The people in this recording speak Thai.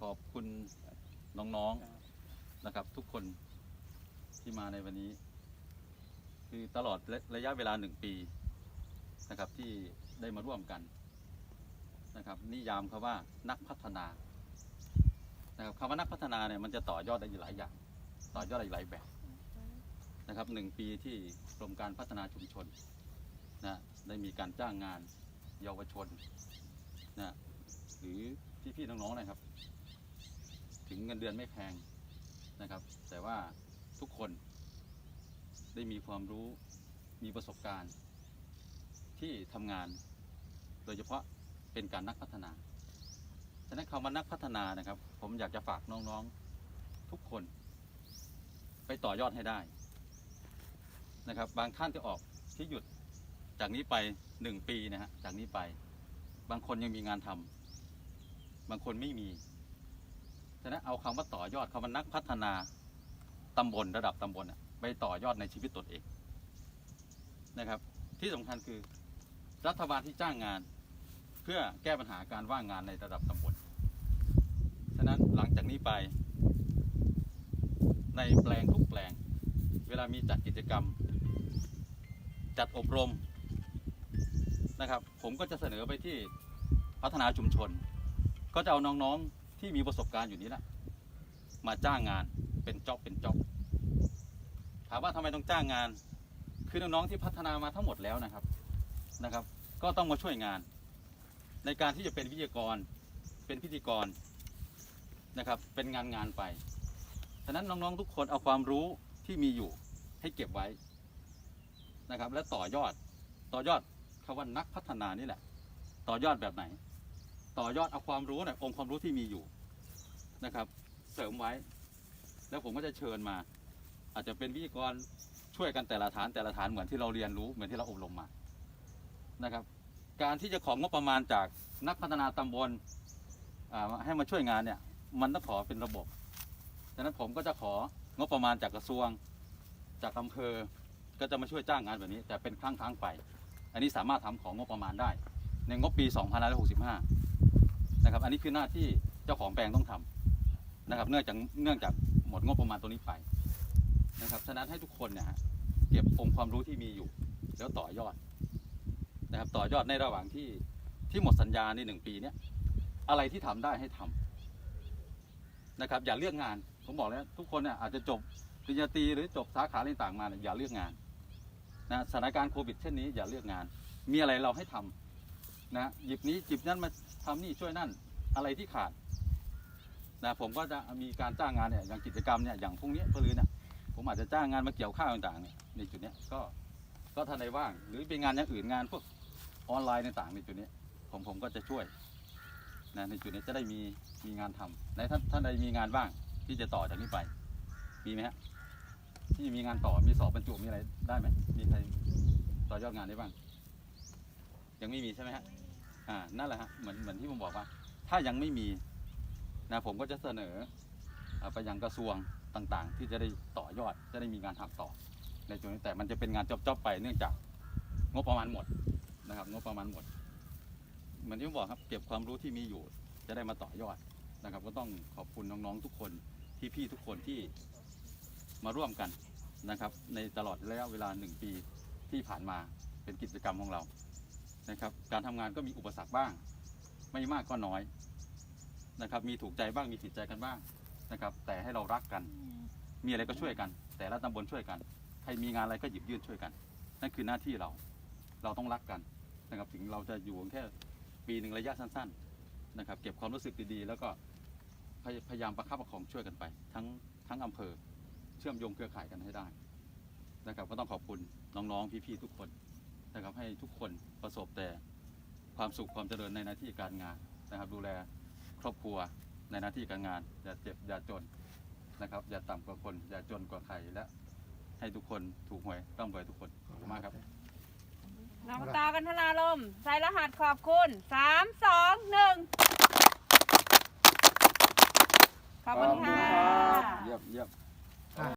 ขอบคุณน้องๆนะครับ ทุกคนที่มาในวันนี้ คือตลอดระระยะเวลาหนึ่งปีนะครับที่ได้มาร่วมกันนะครับ นิยามคำว่านักพัฒนานะครับคำว่านักพัฒนาเนี่ยมันจะต่อยอดได้อีกหลายอย่าง ต่อยอดได้หลายแบบนะครับหนึ่งปีที่กรมการพัฒนาชุมชนนะได้มีการจ้างงานเยาวชนนะหรือพี่ๆน้องๆนะครับ ถึงเงินเดือนไม่แพงนะครับ แต่ว่าทุกคนได้มีความรู้มีประสบการณ์ ที่ทำงาน โดยเฉพาะเป็นการนักพัฒนาฉะนั้นคำว่านักพัฒนานะครับ ผมอยากจะฝากน้องๆทุกคน ไปต่อยอดให้ได้นะครับ บางท่านที่ออกที่หยุดจากนี้ไปหนึ่งปีนะฮะจากนี้ไป บางคนยังมีงานทำบางคนไม่มี ฉะนั้นเอาคำว่าต่อยอดคำว่านักพัฒนาตำบลระดับตำบลไปต่อยอดในชีวิตตนเองนะครับ ที่สำคัญคือรัฐบาลที่จ้างงาน เพื่อแก้ปัญหาการว่างงานในระดับตำบลฉะนั้นหลังจากนี้ไปในแปลงทุกแปลง เวลามีจัดกิจกรรม จัดอบรมนะครับ ผมก็จะเสนอไปที่พัฒนาชุมชน ก็จะเอาน้องๆ ที่มีประสบการณ์อยู่นี้แหละมาจ้างงานเป็นจ็อบเป็นจ็อบถามว่าทำไมต้องจ้างงาน คือน้องๆที่พัฒนามาทั้งหมดแล้วนะครับนะครับ ก็ต้องมาช่วยงาน ในการที่จะเป็นวิทยากร เป็นพิธีกรนะครับ เป็นงานงานไปฉะนั้นน้องๆทุกคนเอาความรู้ที่มีอยู่ให้เก็บไว้นะครับ และต่อยอดต่อยอดคำว่านักพัฒนานี่แหละ ต่อยอดแบบไหน ต่อยอดเอาความรู้เนี่ยองค์ความรู้ที่มีอยู่นะครับ เสริมไว้ แล้วผมก็จะเชิญมา อาจจะเป็นวิทยากรช่วยกันแต่ละฐานแต่ละฐานเหมือนที่เราเรียนรู้เหมือนที่เราอบรมมานะครับ การที่จะของงบประมาณจากนักพัฒนาตำบลให้มาช่วยงานเนี่ย มันต้องขอเป็นระบบฉะนั้นผมก็จะของบประมาณจากกระทรวง จากอำเภอก็จะมาช่วยจ้างงานแบบนี้ แต่เป็นครั้งครั้งๆไป อันนี้สามารถทำของงบประมาณได้ ในงบปี 2565 นะครับ อันนี้คือหน้าที่เจ้าของแปลงต้องทำนะครับ เนื่องจากเนื่องจากหมดงบประมาณตัวนี้ไปนะครับฉะนั้นให้ทุกคนเนี่ยฮะเก็บองค์ความรู้ที่มีอยู่ แล้วต่อยอดนะครับ ต่อยอดในระหว่างที่ที่หมดสัญญาในหนึ่งปีเนี้ยอะไรที่ทำได้ให้ทำนะครับ อย่าเลือกงานผมบอกแล้วทุกคนเนี่ยอาจจะจบปริญญาตรีหรือจบสาขาอะไรต่างๆมาเนี่ยอย่าเลือกงานนะสถานการณ์โควิดเช่นนี้อย่าเลือกงาน มีอะไรเราให้ทำนะหยิบนี้หยิบนั่นมา ทำนี่ช่วยนั่นอะไรที่ขาดนะผมก็จะมีการจ้างงานเนี่ยอย่างกิจกรรมเนี่ยอย่างพรุ่งนี้พลืนเนี่ยผมอาจจะจ้างงานมาเกี่ยวข้าวต่างๆเนี่ยในจุดเนี้ยก็ก็ท่านใดว่าง หรือเป็นงานอย่างอื่นงานพวกออนไลน์ต่างๆในจุดเนี้ยผมผมก็จะช่วยนะในจุดนี้จะได้มีมีงานทำในท่านท่านใดมีงานบ้างที่จะต่อจากนี้ไปมีไหมฮะที่มีงานต่อมีสอบบรรจุมีอะไรได้ไหมมีใครต่อยอดงานได้บ้าง ยังไม่มีใช่ไหมฮะ อ่านั่นแหละฮะเหมือนเหมือนที่ผมบอกว่า ถ้ายังไม่มีนะผมก็จะเสนอไปยังกระทรวงต่างๆ ที่จะได้ต่อยอดจะได้มีงานทำต่อ ในจุดนี้แต่มันจะเป็นงานจอบๆไปเนื่องจากงบประมาณหมดนะครับงบประมาณหมด เหมือนที่ผมบอกครับเก็บความรู้ที่มีอยู่ จะได้มาต่อยอดนะครับ ก็ต้องขอบคุณน้องๆทุกคนพี่ๆทุกคนที่มาร่วมกันนะครับ ในตลอดระยะเวลาหนึ่งปีที่ผ่านมาเป็นกิจกรรมของเรา นะครับการทำงานก็มีอุปสรรคบ้าง ไม่มากก็น้อยนะครับมีถูกใจบ้างมีผิดใจกันบ้างนะครับแต่ให้เรารักกัน มีอะไรก็ช่วยกัน แต่ละตำบลช่วยกัน ใครมีงานอะไรก็หยิบยื่นช่วยกัน นั่นคือหน้าที่เราเราต้องรักกันนะครับถึงเราจะอยู่กันแค่ปีหนึ่งระยะสั้นๆนะครับเก็บความรู้สึกดีๆ แล้วก็พยพยายามประคับประคองช่วยกันไป ทั้งทั้งอำเภอเชื่อมโยงเครือข่ายกันให้ได้นะครับก็ต้องขอบคุณน้องๆพี่ๆทุกคน นะครับให้ทุกคนประสบแต่ความสุขความเจริญในหน้าที่การงานนะครับ ดูแลครอบครัวในหน้าที่การงาน อย่าเจ็บอย่าจนนะครับอย่าต่ำกว่าคนอย่าจนกว่าใครและให้ทุกคนถูกหวยร่ำรวยทุกคนขอบคุณมากครับ น้องตากันทลาลมใส่รหัสขอบคุณสามสองหนึ่งขอบคุณค่ะ เยี่ยมเยี่ยม